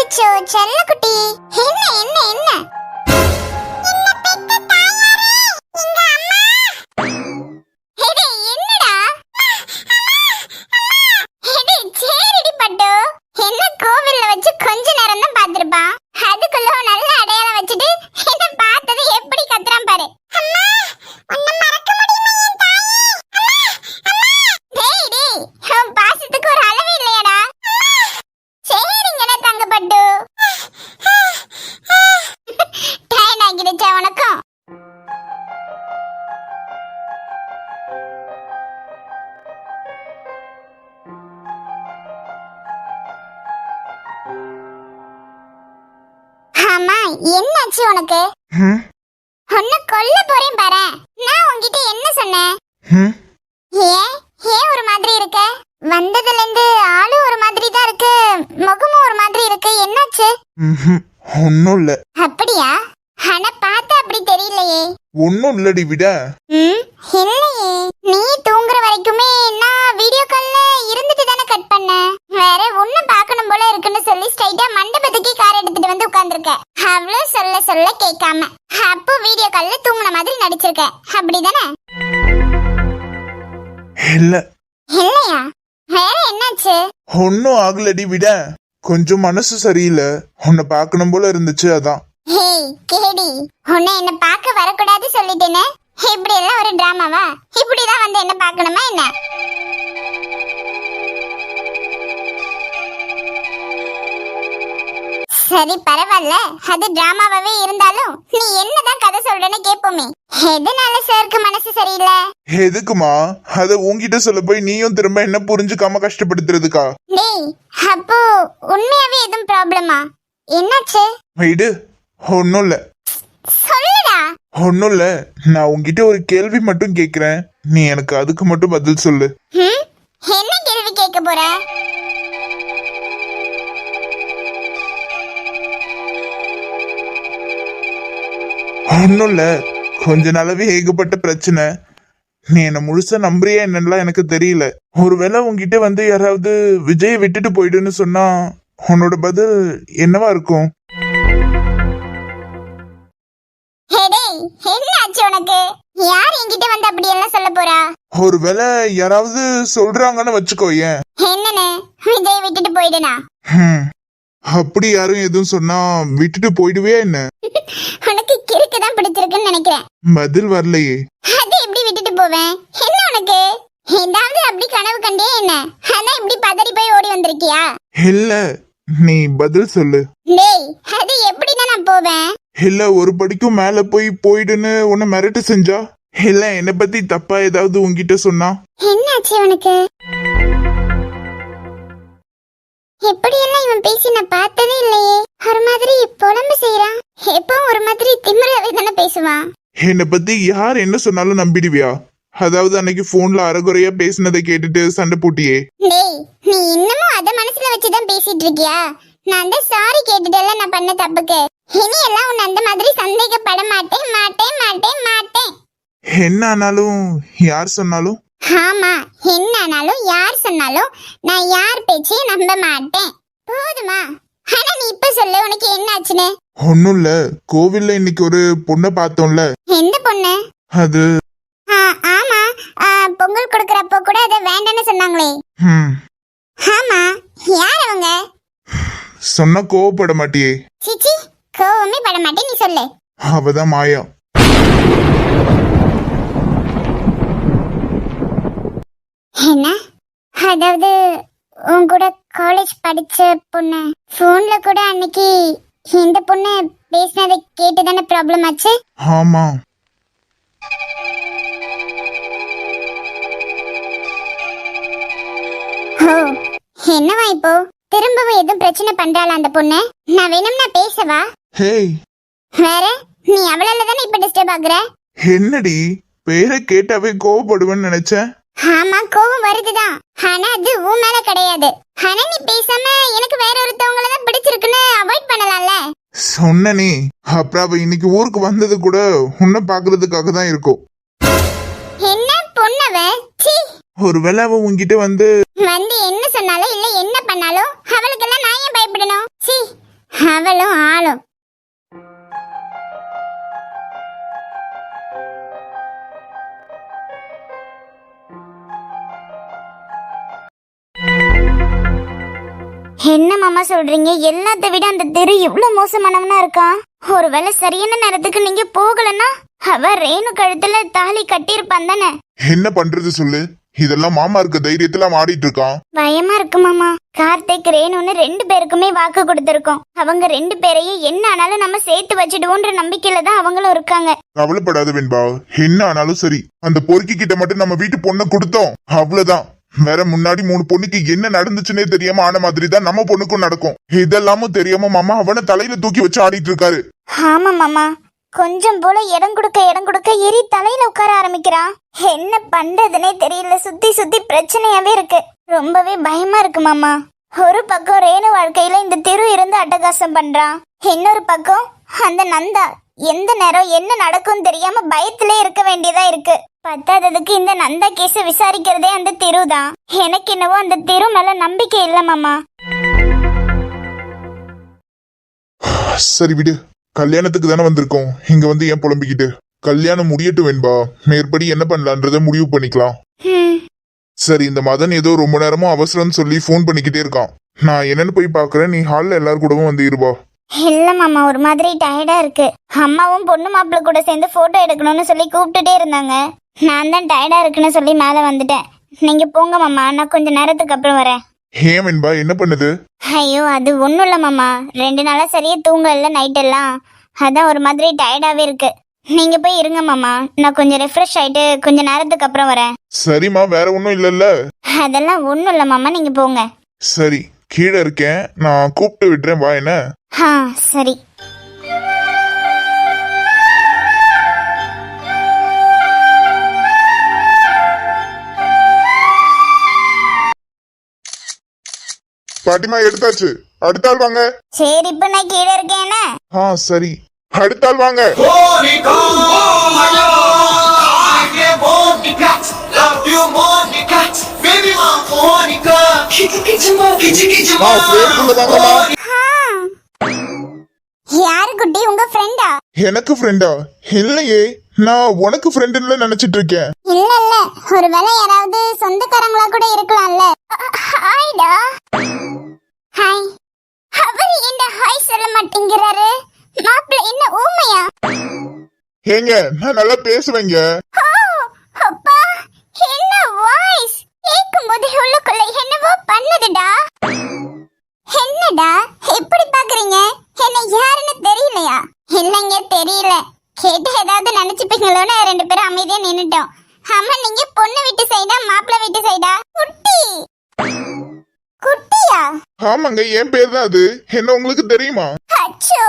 அச்சோ செல்லக்குட்டி. என்ன என்ன என்ன? என்னாச்சு உனக்கு? உன்னை கொல்ல போறேன் பாரு. நான் உன்கிட்ட என்ன சொன்னேன். ஏன் ஏன் ஒரு மாதிரி இருக்க? வந்ததுல இருந்து ஆளும் ஒரு மாதிரி தான் இருக்கு. முகமும் ஒரு மாதிரி இருக்கு. என்னாச்சு. ஒண்ணும் இல்ல. அப்படியா? ஆனா பார்த்தா அப்படி தெரியலையே. ஒண்ணும் இல்லடி விட. சொல்ல சொல்ல கேட்காம. அப்போ வீடியோ கால்ல தூங்குன மாதிரி நடிச்சிருக்க. அப்படிதானே? இல்ல. இல்லையா? வேற என்னாச்சு? ஒன்னும் ஆகலடி விட கொஞ்சம் மனசு சரியில்லை. உன்னை பார்க்கணும் போல இருந்துச்சு அதான். ஹேய் கேடி உன்னை என்ன பார்க்க வரக்கூடாது சொல்லிட்டேனே? இப்படி எல்லாம் ஒரு டிராமாவா இப்படிதான் வந்து என்ன பார்க்கணுமா என்ன? சரி பரவாயில்ல. அது டிராமாவாவே இருந்தாலும் நீ என்னதான் கதை சொல்றேன்னு கேட்போமே. எதனால சாருக்கு மனசு சரியில்லை? எதுக்குமா? அத உன்கிட்ட சொல்ல போய் நீயும் திரும்ப என்ன புரிஞ்சுக்காம கஷ்டப்படுத்துறதுக்கா? டேய் அப்போ உண்மையாவே எதுவும் ப்ராப்ளமா என்னாச்சு? விடு. ஒன்னும் இல்ல. சொல்லுடா. ஒன்னும் இல்ல. நான் உன்கிட்ட ஒரு கேள்வி மட்டும் கேக்குறேன் நீ எனக்கு அதுக்கு மட்டும் பதில் சொல்லு. ம்? என்ன கேள்வி கேட்க போற? ஒன்னும் இல்ல கொஞ்ச நாளாவே ஏகப்பட்ட பிரச்சனை. நீ என்ன முழுசா நம்புறியா என்னலாம் எனக்கு தெரியல. ஒருவேளை உன்கிட்ட வந்து யாராவது விஜயை விட்டுட்டு போயிடுன்னு சொன்னா உன்னோட பதில் என்னவா இருக்கும்? ஒருவேளை யாராவது சொல்றாங்கன்னு வச்சுக்கோ ஏன்? என்னன்னு விஜய் விட்டுட்டு போயிடுனா. அப்படி யாரும் எதுவும் சொன்னா விட்டுட்டு போயிடுவே என்ன? உனக்கு கிறுக்கு தான் பிடிச்சிருக்குன்னு நினைக்கிறேன். பதில் வரலையே. அது எப்படி விட்டுட்டு போவேன்? என்ன உனக்கு? ஏதாவது அப்படி கனவு கண்டே என்ன? அதான் இப்படி பதறி போய் ஓடி வந்திருக்கியா? இல்ல நீ பதில் சொல்லு. டேய் அது எப்படின்னா நான் போவேன்? இல்ல ஒரு படிக்கும் மேல போய் போயிடுன்னு உன்னை மிரட்டு செஞ்சா? இல்ல என்னை பத்தி தப்பா ஏதாவது உன்கிட்ட சொன்னா? என்னாச்சு உனக்கு? எப்படியெல்லாம் இவன் பேசி நான் பார்த்ததே இல்லையே. ஒரு மாதிரி புலம்பு செய்யறான் எப்பவும் ஒரு மாதிரி திமிராவே தானே பேசுவான். என்னை பத்தி யார் என்ன சொன்னாலும் நம்பிடுவியா? அதாவது அன்னைக்கு போன்ல அறகுறையா பேசினதை கேட்டுட்டு சண்டை போட்டியே. டேய் நீ இன்னமும் அத மனசுல வச்சுதான் பேசிட்டு இருக்கியா? நான் தான் சாரி கேட்டுட்டல நான் பண்ண தப்புக்கு. இனி எல்லாம் உன்னை அந்த மாதிரி சந்தேகப்பட மாட்டேன் மாட்டேன் மாட்டேன் மாட்டேன். என்ன ஆனாலும் யார் சொன்னாலும்? ஆமா என்ன ஆனாலும் யார் சொன்னாலும் நான் யார் பேச்சையும் நம்ப மாட்டேன். போதுமா? ஆனா நீ இப்ப சொல்லு உனக்கு என்ன ஆச்சுன்னு ஒன்னும் இல்ல. கோவில்ல இன்னைக்கு ஒரு பொண்ணை பார்த்தோம்ல. எந்த பொண்ணு? அது ஆ, ஆமா. ஆ, பொங்கல் கொடுக்கறப்போ கூட அதை வேண்டாம்னு சொன்னாங்களே. ஹம், ஆமா. யார் அவங்க? சொன்னா கோவப்பட மாட்டியே. சிச்சி கோவமே பட மாட்டேன் நீ சொல்லு. அவதான் மாயா. என்ன? அதாவது உன் கூட காலேஜ் படிச்ச பொண்ணு. போன்ல கூட அன்னைக்கு இந்த பொண்ணு பேசினதை கேட்டு தானே ப்ராப்ளம் ஆச்சு? ஆமா. ஓ என்னவா இப்போ? திரும்பவும் எதுவும் பிரச்சனை பண்றாளா அந்த பொண்ணு? நான் வேணும்னா பேசவா? ஹேய். வேற நீ அவளால தானே இப்ப டிஸ்டர்ப் ஆகுற? என்னடி? பேரை கேட்டாவே கோவப்படுவேன்னு நினைச்சேன். ஆமா கோவம் வருதுதான் ஆனா அது உன் மேல கிடையாது. ஆனா நீ பேசாம எனக்கு வேற ஒருத்தவங்கள தான் பிடிச்சிருக்குன்னு அவாய்ட் பண்ணலாம்ல? சொன்னனே அப்புறம் அவ இன்னைக்கு ஊருக்கு வந்தது கூட உன்னை பாக்குறதுக்காக தான் இருக்கும் என்ன பொண்ணவ? சீ ஒருவேளை அவ உன்கிட்ட வந்து வந்து என்ன சொன்னாலும் இல்ல என்ன பண்ணாலும் அவளுக்கெல்லாம் நான் ஏன் பயப்படணும்? சீ அவளும் ஆளும். என்ன மாமா சொல்றீங்க? எல்லாத்த விட அந்த தெரு இவ்வளவு மோசமானவனா இருக்கான் ஒருவேளை சரியான நேரத்துக்கு நீங்க போகலன்னா அவ ரேணு கழுத்துல தாலி கட்டியிருப்பான் தானே. என்ன பண்றது சொல்லு? இதெல்லாம் மாமா இருக்க தைரியத்துல அவன் ஆடிட்டு இருக்கான். பயமா இருக்கு மாமா. கார்த்திக் ரேணுன்னு ரெண்டு பேருக்குமே வாக்கு கொடுத்திருக்கோம். அவங்க ரெண்டு பேரையும் என்ன ஆனாலும் நம்ம சேர்த்து வச்சிடுவோன்ற நம்பிக்கையில தான் அவங்களும் இருக்காங்க. கவலைப்படாத வெண்பா. என்ன ஆனாலும் சரி. அந்த பொறுக்கி கிட்ட மட்டும் நம்ம வீட்டு பொண்ணை கொடுத்தோம். அவ்வளவுதான். வேற முன்னாடி மூணு பொண்ணுக்கு என்ன நடந்துச்சுன்னே தெரியாம ஆன மாதிரி தான் நம்ம பொண்ணுக்கும் நடக்கும். இதெல்லாமும் தெரியாம மாமா அவனை தலையில தூக்கி வச்சு ஆடிட்டு இருக்காரு. ஆமா மாமா. கொஞ்சம் போல இடம் கொடுக்க இடம் கொடுக்க எரி தலையில உட்கார ஆரம்பிக்கிறான். என்ன பண்றதுனே தெரியல. சுத்தி சுத்தி பிரச்சனையாவே இருக்கு. ரொம்பவே பயமா இருக்கு மாமா. ஒரு பக்கம் ரேணு வாழ்க்கையில இந்த திரு இருந்து அட்டகாசம் பண்றான். இன்னொரு பக்கம் அந்த நந்தா எந்த நேரம் என்ன நடக்கும் தெரியாம பயத்திலே இருக்க வேண்டியதா இருக்கு. பத்தாததுக்கு இந்த நந்தா கேஸ விசாரிக்கிறதே அந்த திரு தான் எனக்கு என்னவோ அந்த திரு மேல நம்பிக்கை இல்ல மாமா. சரி விடு. கல்யாணத்துக்கு தானே வந்திருக்கோம். இங்க வந்து ஏன் புலம்பிக்கிட்டு? கல்யாணம் முடியட்டும் வெண்பா. மேற்படி என்ன பண்ணலான்றத முடிவு பண்ணிக்கலாம். சரி இந்த மதன் ஏதோ ரொம்ப நேரமா அவசரம்னு சொல்லி ஃபோன் பண்ணிக்கிட்டே இருக்கான். நான் என்னன்னு போய் பாக்குறேன் நீ ஹால்ல எல்லாரும் கூடவும் வந்து இருவா இல்ல மாமா. ஒரு மாதிரி டயர்டா இருக்கு. அம்மாவும் பொண்ணு மாப்பிள்ள கூட சேர்ந்து போட்டோ எடுக்கணும்னு சொல்லி கூப்பிட்டுட்டே இருந்தாங்க. நான் தான் டயர்டா இருக்குன்னு சொல்லி மேல வந்துட்டேன். நீங்க போங்க மாமா நான் கொஞ்ச நேரத்துக்கு அப்புறம் வரேன். ஏன் வெண்பா என்ன பண்ணுது? ஐயோ அது ஒண்ணும் இல்ல மாமா. ரெண்டு நாளா சரியா தூங்க இல்ல நைட் எல்லாம். அதான் ஒரு மாதிரி டயர்டாவே இருக்கு. நீங்க போய் இருங்க மாமா. நான் கொஞ்சம் ரெஃப்ரெஷ் ஆயிட்டு கொஞ்ச நேரத்துக்கு அப்புறம் வரேன். சரிம்மா வேற ஒன்றும் இல்லைல்ல. அதெல்லாம் ஒண்ணும் இல்ல மாமா நீங்க போங்க. சரி கீழே இருக்கேன். நான் கூப்பிட்டு விடுறேன் வா என்ன? ஆ சரி. பாட்டிமா எடுத்தாச்சு. அடுத்த ஆள் வாங்க. சரி இப்ப நான் கீழே இருக்கேனே ஆ சரி. அடுத்த ஆள் வாங்க. யாரு குட்டி? உங்க ஃப்ரெண்டா எனக்கு ஃப்ரெண்டா இல்லையே நான் உனக்கு ஃப்ரெண்டுன்னு நினைச்சிட்டு இருக்கேன். இல்ல இல்ல. ஒருவேளை யாராவது சொந்தக்காரங்களா கூட இருக்கலாம்ல. ஹாய்டா. ஹாய். அவர் என்ன ஹாய் சொல்ல மாட்டேங்கிறாரு. மாப்பிள்ள என்ன ஊமையா? ஏங்க நான் நல்லா பேசுவேங்க. ஓ அப்பா என்ன வாய்ஸ் கேட்கும்போது உள்ளுக்குள்ள என்னவோ பண்ணுதுடா. என்னடா எப்படி பாக்குறீங்க? என்ன யாருன்னு தெரியலையா? இல்லைங்க தெரியல. கேட்டு ஏதாவது நினைச்சுப்பீங்களோன்னு ரெண்டு பேரும் அமைதியா நின்னுட்டோம். ஆமா நீங்க பொண்ணு வீட்டு சைடா மாப்பிள்ளை வீட்டு சைடா குட்டி! குட்டியா? ஆமாங்க என் பேர் தான் அது. என்ன உங்களுக்கு தெரியுமா? அச்சோ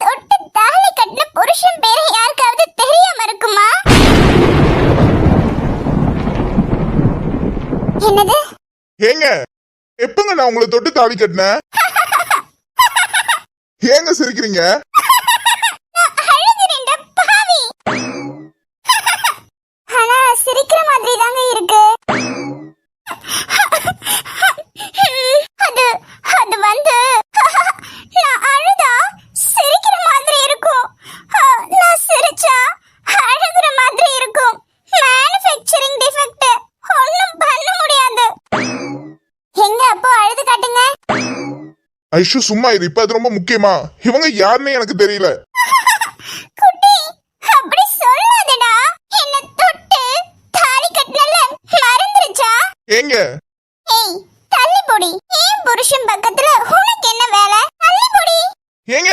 தொட்டு தாலி கட்டின புருஷன் பேரு யாருக்காவது தெரியாம இருக்குமா? என்னது? ஏங்க எப்பங்க நான் உங்களை தொட்டு தாலி கட்டினேன்? ஏங்க சிரிக்கிறீங்க? ஆனா சிரிக்கிற மாதிரி தாங்க இருக்கு அது அது வந்து நான் அழுதா சிரிக்கிற மாதிரி இருக்கும். நான் சிரிச்சா அழுகிற மாதிரி இருக்கும். மேனுஃபேக்சரிங் டிஃபெக்ட் ஒண்ணும் பண்ண முடியாது. எங்க அப்போ அழுது காட்டுங்க. ஐஷு சும்மா இரு. இப்ப அது ரொம்ப முக்கியமா. இவங்க யாருன்னு எனக்கு தெரியல. ஏங்க? தள்ளி போடி ஏன் புருஷன் பக்கத்துல உனக்கு என்ன வேலை? தள்ளி போடி ஏங்க?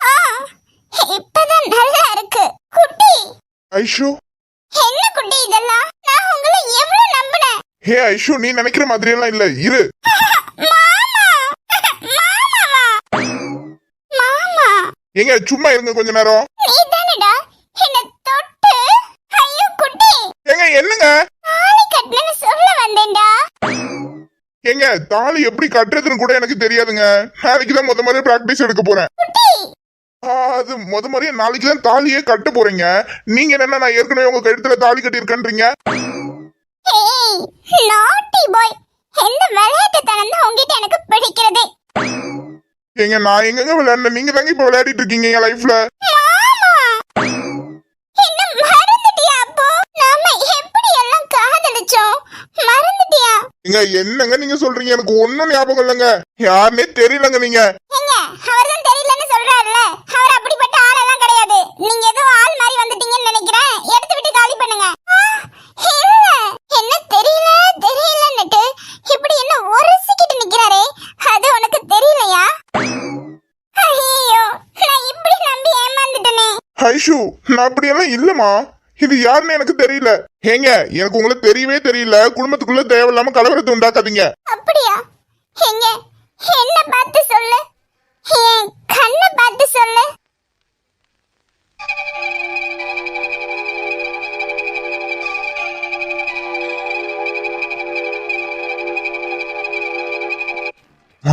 ஆ இப்பதான் நல்லா இருக்கு. குட்டி. ஐஷு. என்ன குட்டி இதெல்லாம்? நான் உங்களை எவ்வளவு நம்பினேன்? ஹே ஐஷு நீ நினைக்கிற மாதிரி எல்லாம் இல்ல. இரு. மாமா. மாமாவா? மாமா. ஏங்க சும்மா இருங்க கொஞ்ச நேரம். நீ தானடா என்ன தொட்டு. ஐயோ குட்டி. ஏங்க என்னங்க? தாலி கட்டினு சொல்ல வந்தேன்டா. ஏங்க தாலி எப்படி கட்டுறதுன்னு கூட எனக்கு தெரியாதுங்க. நாளைக்கு தான் முத மாதிரி பிராக்டிஸ் எடுக்க போறேன். அது முத மாதிரியே நாளைக்கு தான் தாலியே கட்ட போறீங்க. நீங்க என்ன நான் ஏற்கனவே உங்க கழுத்துல தாலி கட்டியிருக்கேன்றீங்க. நாட்டி பாய் இந்த விளையாட்டுத்தனம் தான் உங்ககிட்ட எனக்கு பிடிக்கிறதே? ஏங்க நான் எங்கங்க விளையாடுனேன்? நீங்க தாங்க இப்ப விளையாடிட்டு இருக்கீங்க என் லைஃப்ல என்ன காதலிச்சோம் மறந்துட்டியா? ஏங்க என்னங்க நீங்க சொல்றீங்க? எனக்கு ஒண்ணும் ஞாபகம் இல்லைங்க. யாருன்னே தெரியலங்க நீங்க. ஏங்க அவர்தான் தெரியலன்னு சொல்றாருல அவர் அப்படிப்பட்ட ஆளெல்லாம் கிடையாது. நீங்க ஏதோ ஆள் மாதிரி வந்துட்டீங்கன்னு நினைக்கிறேன். எடுத்து விட்டு காலி பண்ணுங்க. இல்ல என்ன? தெரியல? தெரியலன்னுட்டு இப்படி என்ன உரசிக்கிட்டு நிக்கிறாரே? அது உனக்கு தெரியலையா? ஐயோ நான் இப்படி நம்பி ஏமாந்துட்டேனே. ஐஷு நான் அப்படியெல்லாம் இல்லம்மா. இது யாருன்னு எனக்கு தெரியல. ஏங்க எனக்கு உங்களை தெரியவே தெரியல. குடும்பத்துக்குள்ள தேவையில்லாம கலவரத்தை உண்டாக்காதீங்க. அப்படியா? எங்க என்ன பார்த்து சொல்லு. என் கண்ணை பார்த்து சொல்லு.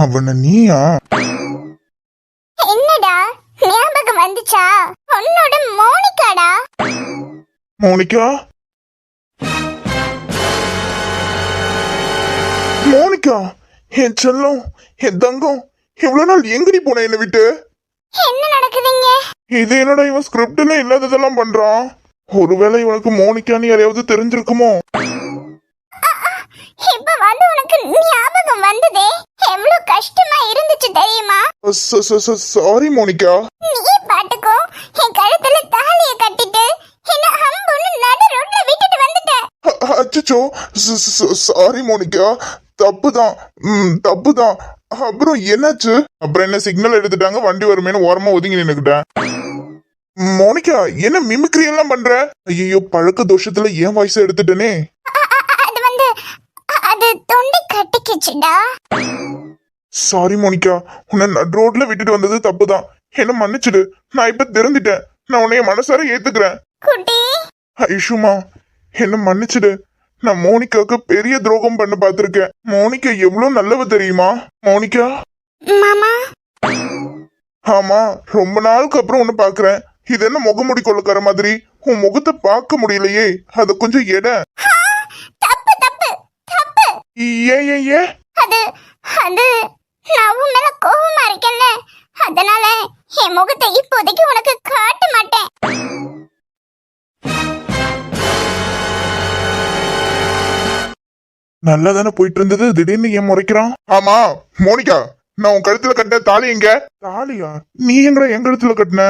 அவன நீயா? மோனிகா? மோனிகா என் செல்லம் என் தங்கம் இவ்வளவு நாள் எங்கடி போன என்னை விட்டு? என்ன நடக்குதுங்க? இது என்னடா இவன் ஸ்கிரிப்ட்ல இல்லாததெல்லாம் பண்றான்? ஒருவேளை இவனுக்கு மோனிகான்னு யாரையாவது தெரிஞ்சிருக்குமோ? இப்ப வந்து உனக்கு ஞாபகம் வந்ததே? எவ்வளவு கஷ்டமா இருந்துச்சு தெரியுமா? Sorry Monica. நீ பாட்டுக்கும் என் கழுத்துல தாலிய கட்டிட்டு என்ன ஹம்புன்னு நடு ரோட்ல விட்டுட்டு வந்துட்ட அச்சோ சாரி மோனிகா. தப்புதான். ம் தப்புதான். அப்புறம் என்னாச்சு? அப்புறம் என்ன சிக்னல் எடுத்துட்டாங்க? வண்டி வருமேனு ஓரமா ஒதுங்கி நின்னுக்கிட்டேன். மோனிகா என்ன மிமிக்ரி எல்லாம் பண்ற? ஐயோ பழக்க தோஷத்துல ஏன் வாய்ஸ் எடுத்துட்டேனே. அது வந்து அ- அது தொண்டை கட்டிக்கிச்சுடா. Sorry Monica. உன்னை நட் ரோட்ல விட்டுட்டு வந்தது தப்புதான். என்ன மன்னிச்சிடு. நான் இப்ப திருந்திட்டேன் நான் உன்னைய மனசார ஏத்துக்கிறேன். ஐஷுமா என்ன மன்னிச்சிடு. நான் மோனிகாவுக்கு பெரிய துரோகம் பண்ண பார்த்திருக்கேன். மோனிகா எவ்வளவு நல்லவ தெரியுமா? மோனிகா? மாமா? ஆமா ரொம்ப நாளுக்கு அப்புறம் உன்னை பாக்குறேன். இது என்ன முகமுடி கொள்ளக்கார மாதிரி? உன் முகத்தை பார்க்க முடியலையே. அத கொஞ்சம் எட. தப்பு தப்பு தப்பு. ஏன் ஏன் ஏன் அது அது நான் உன் மேல கோவமா இருக்கேன்ல. அதனால என் முகத்தை இப்போதைக்கு உனக்கு காட்ட மாட்டேன். நல்லா தானே போயிட்டு இருந்தது திடீர்னு ஏன் முறைக்கிறான்? ஆமா மோனிகா நான் உன் கழுத்துல கட்டின தாலி எங்க? தாலியா? நீ எங்கடா என் கழுத்துல கட்டின?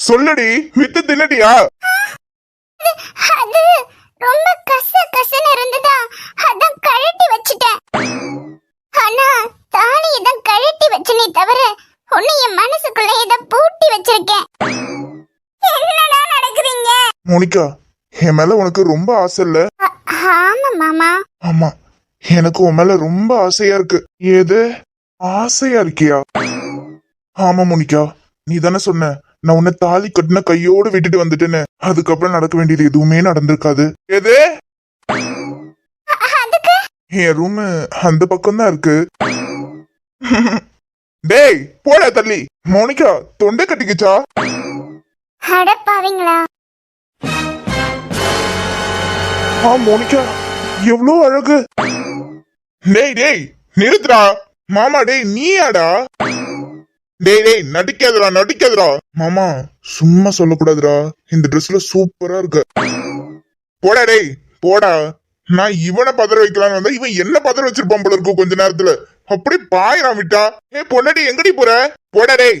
சொல்லுடி வித்து தின்னடியா அது ரொம்ப கச கசன்னு இருந்ததா? அதான் கழட்டி வச்சிட்டேன். ஆனா தாலியை தான் கழட்டி வச்சனே தவிர உன்னை என் மனசுக்குள்ள இத பூட்டி வச்சிருக்கேன். என்னடா நடக்குறீங்க? மோனிகா என் மேல உனக்கு ரொம்ப ஆசை இல்ல? ஆமா மாமா. ஆமா. எனக்கு உன் மேல ரொம்ப ஆசையா இருக்கு. ஏது ஆசையா இருக்கியா? ஆமா மோனிகா. நீ தானே சொன்ன. நான் உன்னை தாலி கட்டின கையோட விட்டுட்டு வந்துட்டேன்னு அதுக்கப்புறம் நடக்க வேண்டியது எதுவுமே நடந்திருக்காது. எது? என் ரூம் அந்த பக்கம் தான் இருக்கு. டேய் போடா தள்ளி. மோனிகா தொண்டை கட்டிக்கிச்சா? அடப்பாவீங்களா. ஆ மோனிகா எவ்வளோ அழகு. டேய் டேய் நிறுத்துடா. மாமா டேய் நீயாடா? டேய் டேய் நடிக்காதடா நடிக்காதடா. மாமா சும்மா சொல்லக்கூடாதுடா. இந்த ட்ரெஸ்ல சூப்பரா இருக்கு. போடா டேய் போடா. நான் இவனை பதற வைக்கலாம்னு வந்தா இவன் என்ன பதற வச்சிருப்பான் போல இருக்கும் கொஞ்ச நேரத்துல. அப்படி பாயிரான் விட்டா. ஏ பொண்டாட்டி எங்கடி போற? போடா டேய்.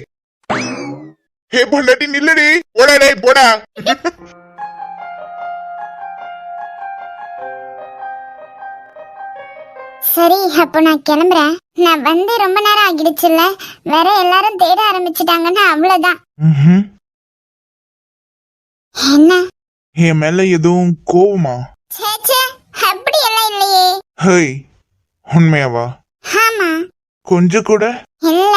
ஏ பொண்டாட்டி நில்லடி. போடா டேய் போடா. சரி அப்போ நான் கிளம்புறேன். நான் வந்து ரொம்ப நேரம் ஆகிடுச்சுல்ல. வேற எல்லாரும் தேட ஆரம்பிச்சிட்டாங்கன்னா அவ்வளவுதான். ம்ஹும். என்ன? என் மேல எதுவும் கோவமா? சேச்சே அப்படி எல்லாம் இல்லையே. ஹேய் உண்மையாவா? ஆமா. கொஞ்சம் கூட? இல்ல.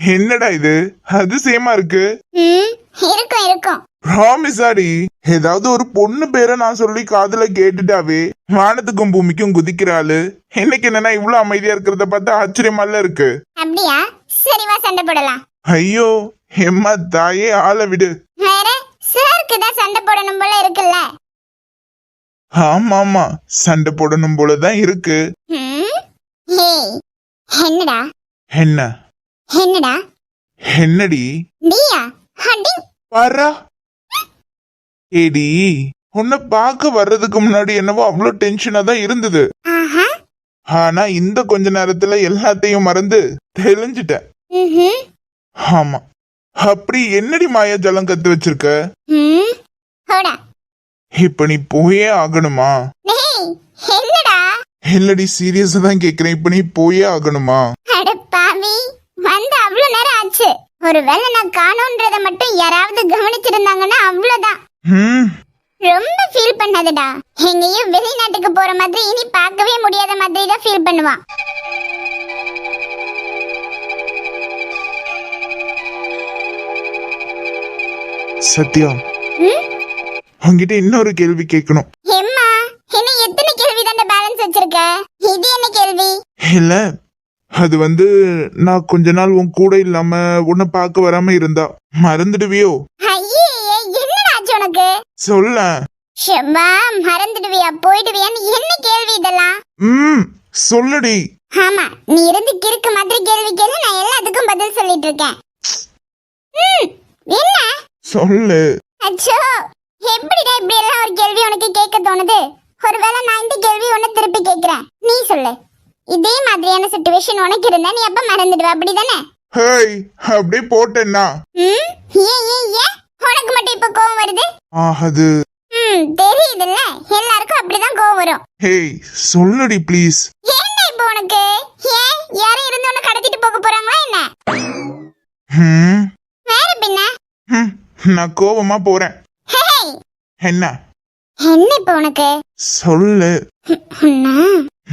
என்னடா இது? அதிசயமா இருக்கு? ம் இருக்கும் இருக்கும். ப்ராமிஸாடி ஏதாவது ஒரு பொண்ணு பேரை நான் சொல்லி காதுல கேட்டுட்டாவே வானத்துக்கும் பூமிக்கும் குதிக்கிறாளு. இன்னைக்கு என்னன்னா இவ்வளவு அமைதியா இருக்கிறத பார்த்தா ஆச்சரியமால இருக்கு. அப்படியா? சரி வா சண்டை போடலாம். ஐயோ எம்மா தாயே ஆளை விடு. வேற சாருக்கு தான் சண்டை போடணும் போல இருக்குல்ல. ஆமா ஆமா சண்டை போடணும் போலதான் இருக்கு. ஏய் என்னடா? என்ன? என்னடா? என்னடி? நீயா அடி பாரா? ஏடி உன்னை பார்க்க வர்றதுக்கு முன்னாடி என்னவோ அவ்வளோ டென்ஷனா தான் இருந்தது. ஆனா இந்த கொஞ்ச நேரத்துல எல்லாத்தையும் மறந்து தெளிஞ்சிட்டேன். ஆமா. அப்படி என்னடி மாயாஜலம் கத்து வச்சிருக்க? இப்ப நீ போயே ஆகணுமா? இல்லடி சீரியஸா தான் கேக்குறேன். இப்ப நீ போயே ஆகணுமா? அட பாவி வந்து அவ்வளவு நேரம் ஆச்சு. ஒருவேளை நான் காணோன்றத மட்டும் யாராவது கவனிச்சிருந்தாங்கன்னா அவ்வளவுதான் ரொம்ப ஃபீல் பண்ணாதடா. எங்கேயும் வெளிநாட்டுக்கு போற மாதிரி இனி பார்க்கவே முடியாத மாதிரி தான் ஃபீல் பண்ணுவான். சத்யா. ம்? உன்கிட்ட இன்னொரு கேள்வி கேட்கணும். எம்மா இன்னும் எத்தனை கேள்வி தாண்ட பேலன்ஸ் வச்சிருக்க? இது என்ன கேள்வி? இல்ல அது வந்து நான் கொஞ்ச நாள் உன் கூட இல்லாம உன்னை பார்க்க வராம இருந்தா. மறந்துடுவியோ? ஐயே உனக்கு? சொல்ல. ஷெப்பா மறந்துடுவியா? போயிடுவியான்னு என்ன கேள்வி இதெல்லாம்? ம் சொல்லுடி. ஆமா நீ இருந்து கிறுக்கு மாதிரி கேள்வி கேளு நான் எல்லாத்துக்கும் பதில் சொல்லிட்டு இருக்கேன் ம், என்ன? சொல்லு. அச்சோ எப்படிடா இப்படி எல்லாம் ஒரு கேள்வி உனக்கு கேட்க தோணுது? ஒருவேளை நான் இந்த கேள்வி உன்னை திருப்பி கேட்கிறேன். நீ சொல்லு. இதே மாதிரியான சுச்சுவேஷன் உனக்கு இருந்தா நீ அப்ப மறந்துடுவ அப்படிதானே? ஹேய் அப்படியே போட்டேன்னா? ம் ஏன் ஏன் ஏன்? உனக்கு மட்டும் இப்ப கோவம் வருது? அது ம் தெரியுதுல்ல. எல்லாருக்கும் அப்படிதான் கோவம் வரும். ஹேய் சொல்லுடி ப்ளீஸ் என்ன இப்போ உனக்கு? ஏன்? யாரும் இருந்து உன்னை கடத்திட்டு போக போறாங்களா என்ன? ம் வேற பின்ன? ம், நான் கோவமா போறேன். ஹேய். என்ன? என்ன இப்போ உனக்கு? சொல்லு.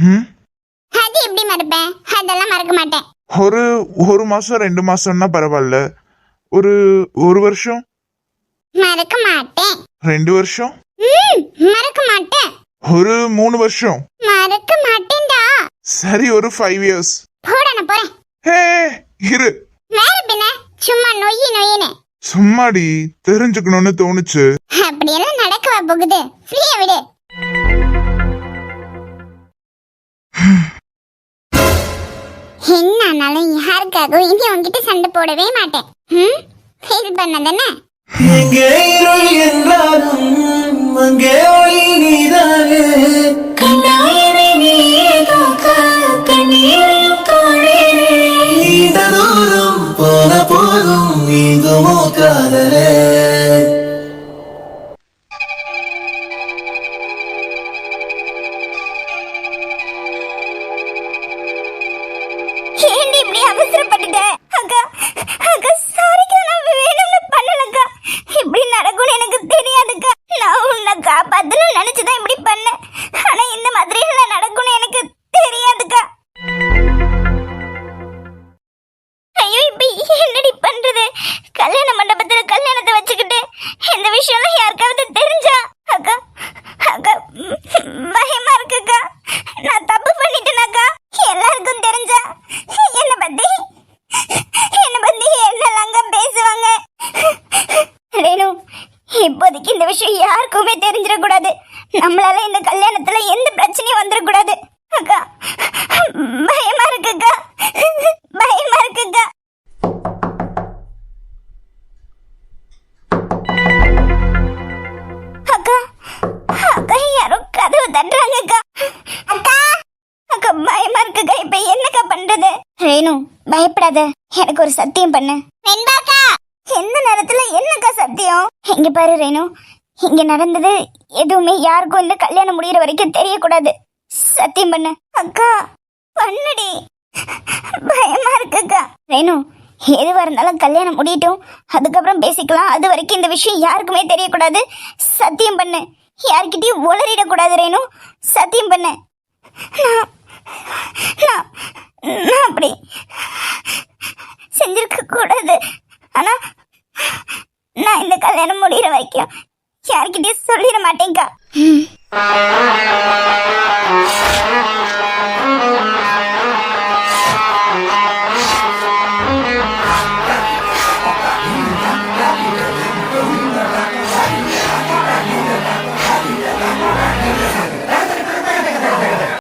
ம் அது எப்படி மறப்பேன்? அதெல்லாம் மறக்க மாட்டேன். ஒரு ஒரு மாசம் ரெண்டு மாசம்னா பரவாயில்ல. ஒரு ஒரு வருஷம்? மறக்க மாட்டேன். ரெண்டு வருஷம்? ம் மறக்க மாட்டேன். ஒரு மூணு வருஷம்? மறக்க மாட்டேன்டா. சரி ஒரு ஃபைவ் இயர்ஸ் போட நான் போறேன். ஹே இரு. வேற பின்ன சும்மா நொய்யி நொய்யின்னு. சும்மாடி தெரிஞ்சுக்கணும்னு தோணுச்சு. அப்படியெல்லாம் நடக்கவா போகுது? ஃப்ரீயா விடு. என்ன ஆனாலும் யாருக்காகவும் இனி உன்கிட்ட சண்டை போடவே மாட்டேன். ம்? ஃபீல் பண்ணதானே எங்கே இருள் என்றாலும் அங்கே ஒளி நீதானே? நீண்ட தூரம் போன போதும் நீங்குமோ காதலே. இந்த கல்யாணத்துல எந்த பிரச்சனையும் வந்துடக்கூடாது அக்கா பயமா இருக்குக்கா. பயமா இருக்குக்கா. அக்கா அக்கா யாரோ கதவு தட்டுறாங்க அக்கா அக்கா அக்கா பயமா இருக்குக்கா. இப்ப என்னக்கா பண்றது? ரேணு பயப்படாத. எனக்கு ஒரு சத்தியம் பண்ணு. எந்த நேரத்துல என்னக்கா சத்தியம்? இங்க பாரு ரேணு. இங்க நடந்தது எதுவுமே யாருக்கும் இந்த கல்யாணம் முடியற வரைக்கும் தெரியக்கூடாது. சத்தியம் பண்ணு. அக்கா பண்ணுடி பயமா இருக்குக்கா. ரேணு எதுவாக இருந்தாலும் கல்யாணம் முடியட்டும். அதுக்கப்புறம் பேசிக்கலாம். அது வரைக்கும் இந்த விஷயம் யாருக்குமே தெரியக்கூடாது. சத்தியம் பண்ணு. யார்கிட்டயும் உளறிடக்கூடாது ரேணு. சத்தியம் பண்ணு. நான் நான் நான் அப்படி செஞ்சிருக்க கூடாது ஆனால் நான் இந்த கல்யாணம் முடியிற வரைக்கும் யார்கிட்டயே சொல்லிட மாட்டேங்கா.